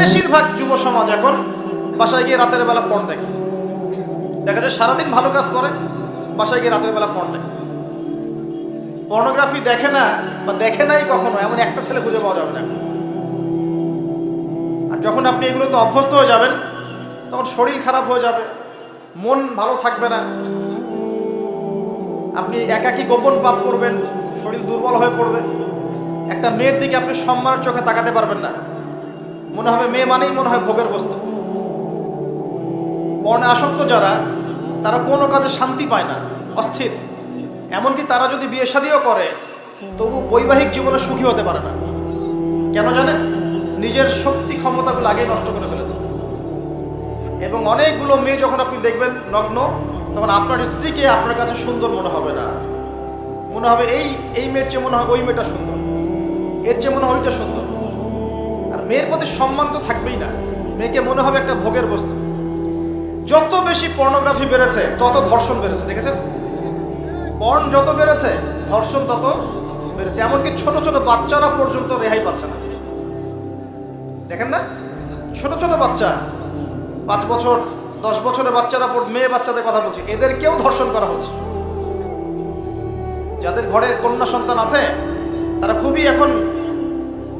বেশিরভাগ যুব সমাজ এখন বাসায় গিয়ে রাতের বেলা পণ দেখে। দেখা যায় সারাদিন ভালো কাজ করে, বাসায় গিয়ে রাতের বেলা পণ দেখে। পর্নোগ্রাফি দেখে না বা দেখে নাই কখনো, এমন একটা ছেলে খুঁজে পাওয়া যাবে না। আর যখন আপনি এগুলোতে অভ্যস্ত হয়ে যাবেন, তখন শরীর খারাপ হয়ে যাবে, মন ভালো থাকবে না। আপনি একাকী গোপন পাপ করবেন, শরীর দুর্বল হয়ে পড়বে। একটা মেয়ের দিকে আপনি সম্মানের চোখে তাকাতে পারবেন না। মনে হবে মেয়ে মানেই মনে হয় ভোগের বস্তু। পর্ণে আসক্ত যারা, তারা কোনো কাজে শান্তি পায় না, অস্থির। এমনকি তারা যদি বিয়ে শাদিও করে, তবু বৈবাহিক জীবনে সুখী হতে পারে না। কেন জানেন? নিজের শক্তি ক্ষমতাগুলো আগেই নষ্ট করে ফেলেছে। এবং অনেকগুলো মেয়ে যখন আপনি দেখবেন নগ্ন, তখন আপনার স্ত্রীকে আপনার কাছে সুন্দর মনে হবে না। মনে হবে এই এই মেয়ের চেয়ে মনে হয় ওই মেয়েটা সুন্দর। এর চেয়ে মনে হয় ওইটা সুন্দর। মেয়ের প্রতি সম্মান তো থাকবেই না। মেয়েকে মনে হবে একটা ভোগের বস্তু। যত বেশি পর্নোগ্রাফি বেড়েছে, তত ধর্ষণ বেড়েছে, দেখেছেন? পর্ন যত বেড়েছে, ধর্ষণ তত বেড়েছে। এমনকি ছোট ছোট বাচ্চারা পর্যন্ত রেহাই পাচ্ছে না। দেখেন না? ছোট ছোট বাচ্চা, পাঁচ বছর, দশ বছরের বাচ্চারা মেয়ে বাচ্চাদের কথা বলছি, এদেরকেও ধর্ষণ করা হচ্ছে। যাদের ঘরে কন্যা সন্তান আছে, তারা খুবই এখন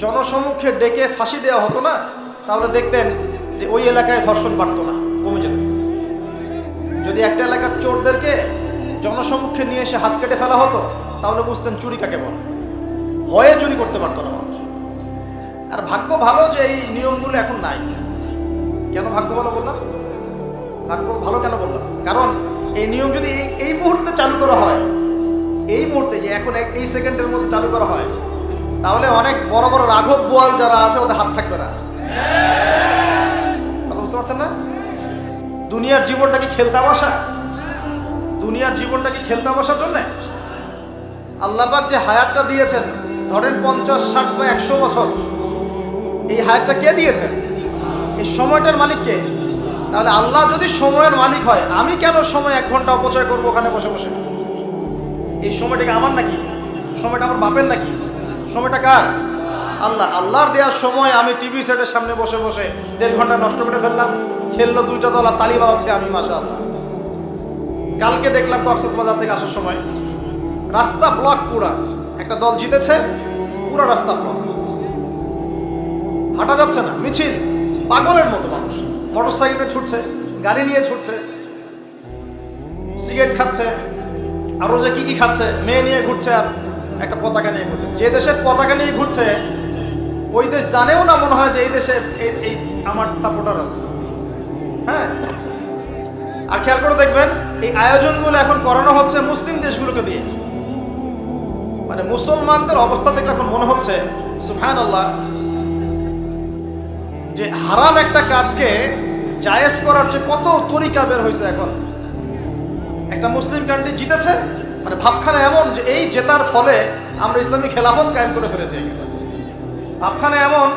জনসমক্ষে ডেকে ফাঁসি দেওয়া হতো না, তাহলে দেখতেন যে ওই এলাকায় ধর্ষণ বাড়তো না, কমে যেত। যদি একটা এলাকার চোরদেরকে জনসমক্ষে নিয়ে এসে হাত কেটে ফেলা হতো, তাহলে বুঝতেন চুরি কাকে বলে। ভয়ে চুরি করতে পারতো না মানুষ। আর ভাগ্য ভালো যে এই নিয়মগুলো এখন নাই। কেন ভাগ্য ভালো বললাম? ভাগ্য ভালো কেন বললাম? কারণ এই নিয়ম যদি এই মুহূর্তে চালু করা হয়, এই মুহূর্তে যে এখন এই সেকেন্ডের মধ্যে চালু করা হয় তাহলে অনেক বড় বড় রাঘব বোয়াল যারা আছে, ওদের হাত থাকবে না। কথা বুঝতে পারছেন না? দুনিয়ার জীবনটা কি খেলতামাশা দুনিয়ার জীবনটা কি খেলতামাশার জন্য? আল্লাহবাক যে হায়াতটা দিয়েছেন, ধরেন পঞ্চাশ, ষাট বা একশো বছর, এই হায়াতটা কে দিয়েছেন? এই সময়টার মালিক কে? তাহলে আল্লাহ যদি সময়ের মালিক হয়, আমি কেন সময় এক ঘণ্টা অপচয় করব ওখানে বসে বসে? এই সময়টা কি আমার নাকি? সময়টা আমার বাপের নাকি? সময়টা কার? আল্লাহ। আল্লাহর দেওয়ার সময় আমি টিভি সেটের সামনে বসে বসে দেড় ঘণ্টা নষ্ট করে ফেললাম। খেললো দুইটা দল আর তালি বাজাচ্ছে আমি মাসা আল্লাহ কালকে দেখলাম কক্সেস বাজার থেকে আসার সময় রাস্তা ব্লক পুরা। একটা দল জিতেছে, পুরো রাস্তা ব্লক হাঁটা যাচ্ছে না, মিছিল। পাগলের মতো মানুষ। মোটর সাইকেলে ছুটছে, গাড়ি নিয়ে ছুটছে, সিগারেট খাচ্ছে। আরও যে কি কি খাচ্ছে, মেয়ে নিয়ে ঘুরছে আর একটা পতাকা নিয়ে ঘুরছে। যে দেশের পতাকা নিয়ে ঘুরছে, ওই দেশ জানেও না মনে হয় যে এই দেশে এই- আমার সাপোর্টার আছে। হ্যাঁ? আর খেয়াল করে দেখবেন, এই আয়োজনগুলো এখন করানো হচ্ছে মুসলিম দেশগুলোকে দিয়ে। মানে মুসলমানদের অবস্থা দেখলে এখন মনে হচ্ছে সুফহান আল্লাহ যে হারাম একটা কাজকে জায়েজ করার যে কত তরিকা বের হয়েছে এখন। একটা মুসলিম কান্ট্রি জিতেছে মানে ভাবখানা এমন যে এই জেতার ফলে আমরা ইসলামী খেলাফত কায়েম করে ফেলেছি ভাবখানা এমন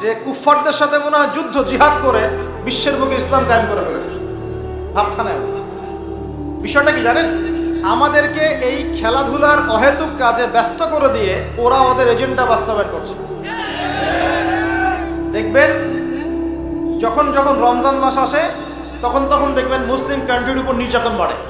যে কুফফারদের সাথে মনে হয় যুদ্ধ, জিহাদ করে বিশ্বের বুকে ইসলাম কায়েম করে ফেলেছে। ভাবখানা এমন। বিষয়টা কি জানেন? আমাদেরকে এই খেলাধুলার অহেতুক কাজে ব্যস্ত করে দিয়ে ওরা ওদের এজেন্ডা বাস্তবায়ন করছে। দেখবেন, যখন যখন রমজান মাস আসে, তখন তখন দেখবেন মুসলিম কান্ট্রির উপর নির্যাতন বাড়ে।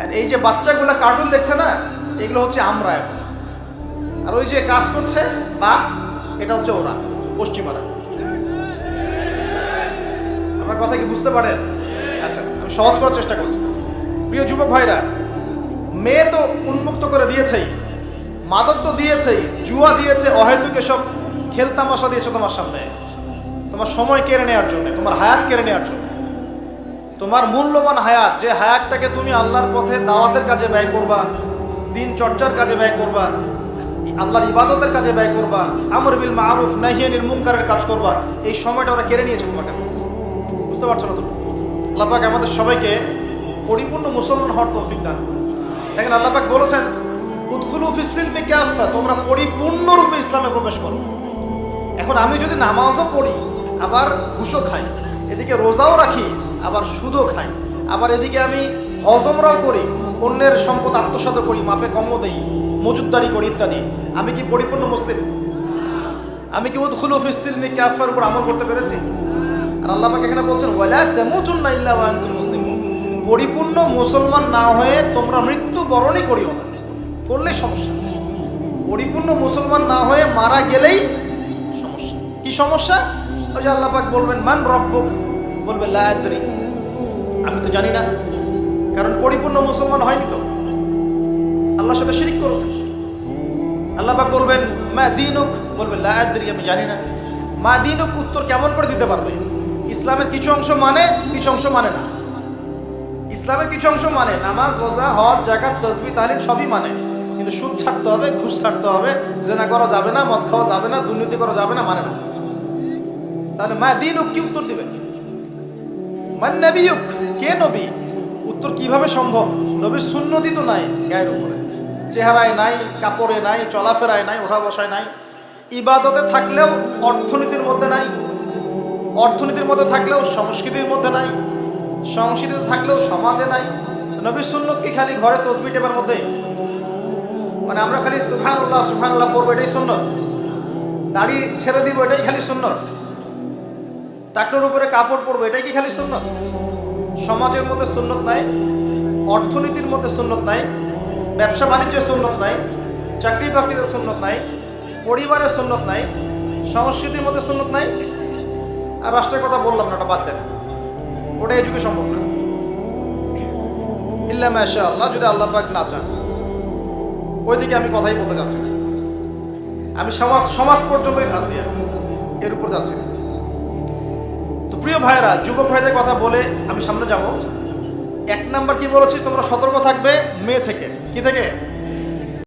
আর এই যে বাচ্চাগুলো কার্টুন দেখছে না, এগুলো হচ্ছে আমরা এখন। আর ওই যে কাজ করছে, বা, এটা হচ্ছে ওরা, পশ্চিমারা। আমার কথা কি বুঝতে পারেন? আচ্ছা আমি সহজ করার চেষ্টা করছি। প্রিয় যুবক ভাইরা, মেয়ে তো উন্মুক্ত করে দিয়েছেই, মাদক তো দিয়েছেই, জুয়া দিয়েছে, অহেতুক এসব খেলতামাশা দিয়েছে তোমার সামনে। তোমার সময় কেড়ে নেওয়ার জন্য, তোমার হায়াত কেড়ে নেওয়ার জন্য। তোমার মূল্যবান হায়াত, যে হায়াতটাকে তুমি আল্লাহর পথে দাওয়াতের কাজে ব্যয় করবা, দিন চর্চার কাজে ব্যয় করবা, আল্লাহর ইবাদতের কাজে ব্যয় করবা, আমর বিল মারুফ নাহিয়ানির মুনকারের কাজ করবা, এই সময়টা ওরা কেড়ে নিয়েছে তোমার কাছে। বুঝতে পারছ না তুমি আল্লাহ পাক আমাদের সবাইকে পরিপূর্ণ মুসলমান হওয়ার তৌফিক দান দেখেন আল্লাহ পাক বলেছেন, উদখুলু ফিসিলমি কাফা তোমরা পরিপূর্ণরূপে ইসলামে প্রবেশ করো। এখন আমি যদি নামাজও পড়ি, আবার ঘুষও খাই, এদিকে রোজাও রাখি আবার সুদও খাই। আবার এদিকে আমি হজমরাও করি, অন্যের সম্পদ আত্মসাত করি, মাপে কমও দেই, মজুদদারি করি ইত্যাদি। আমি কি পরিপূর্ণ মুসলিম? আমি কি উদখুলু ফিসিলমি কাফার উপর আমল করতে পেরেছি? আর আল্লাহ পাক এখানে বলছেন মুসলিমুন। পরিপূর্ণ মুসলমান না হয়ে তোমরা মৃত্যু বরণই করিও না। করলে সমস্যা পরিপূর্ণ মুসলমান না হয়ে মারা গেলেই সমস্যা। কি সমস্যা? ওই যে আল্লাহ বলবেন, মান রব্বুক বলবে, লা আদরি। আমি তো জানি না, কারণ পরিপূর্ণ মুসলমান হয়নি তো। আল্লাহর সাথে শিরিক করেছে। আল্লাহ পাক বলবেন, মা দিনুক? বলবে, লা আদরি, আমি জানি না। মা দিনুক উত্তর কেমন করে দিতে পারবে? ইসলামের কিছু অংশ মানে কিছু অংশ মানে না। ইসলামের কিছু অংশ মানে নামাজ, রোজা, হজ জাকাত তসবি তালিম সবই মানে। কিন্তু সুদ ছাড়তে হবে, ঘুষ ছাড়তে হবে, জেনা করা যাবে না, মদ খাওয়া যাবে না, দুর্নীতি করা যাবে না মানে না। তাহলে মা দিনুক কি উত্তর দিবে? মান নবিয়ুক, কে নবী? উত্তর কীভাবে সম্ভব? নবীর সুন্নতি তো নাই গায়ের উপরে। চেহারায় নাই, কাপড়ে নাই, চলাফেরায় নাই ওঠা বসায় নাই। ইবাদতে থাকলেও অর্থনীতির মধ্যে নাই। অর্থনীতির মধ্যে থাকলেও সংস্কৃতির মধ্যে নাই। সংস্কৃতিতে থাকলেও সমাজে নাই। নবীর সুন্নত কি খালি ঘরে তসবি টেপার মধ্যে? মানে আমরা খালি সুফানুল্লাহ সুফানুল্লাহ পড়ব এটাই সুন্নত। দাড়ি ছেড়ে দিব এটাই খালি সুন্নত। টাকনোর উপরে কাপড় পরবো, এটাই কি খালি সুন্নত সমাজের মধ্যে সুন্নত নাই, অর্থনীতির মধ্যে সুন্নত নাই, ব্যবসা বাণিজ্যের সুন্নত নাই, চাকরি বাকরিতে সুন্নত নাই পরিবারের সুন্নত নাই, সংস্কৃতির মধ্যে সুন্নত নাই আর রাষ্ট্রের কথা বললাম না, ওটা বাদ দেন ওটা এই যুগে সম্ভব না ইল্লা মাশা আল্লাহ যদি আল্লাহ পাক না চান, ওইদিকে আমি কথাই বলতে যাচ্ছি না। আমি সমাজ সমাজ পর্যন্তই আছি, এর উপর যাচ্ছি না। প্রিয় ভাইরা যুবক ভাইদের কথা বলে আমি সামনে যাব। এক নাম্বার কি বলেছি তোমরা সতর্ক থাকবে মেয়ে থেকে। কি থেকে?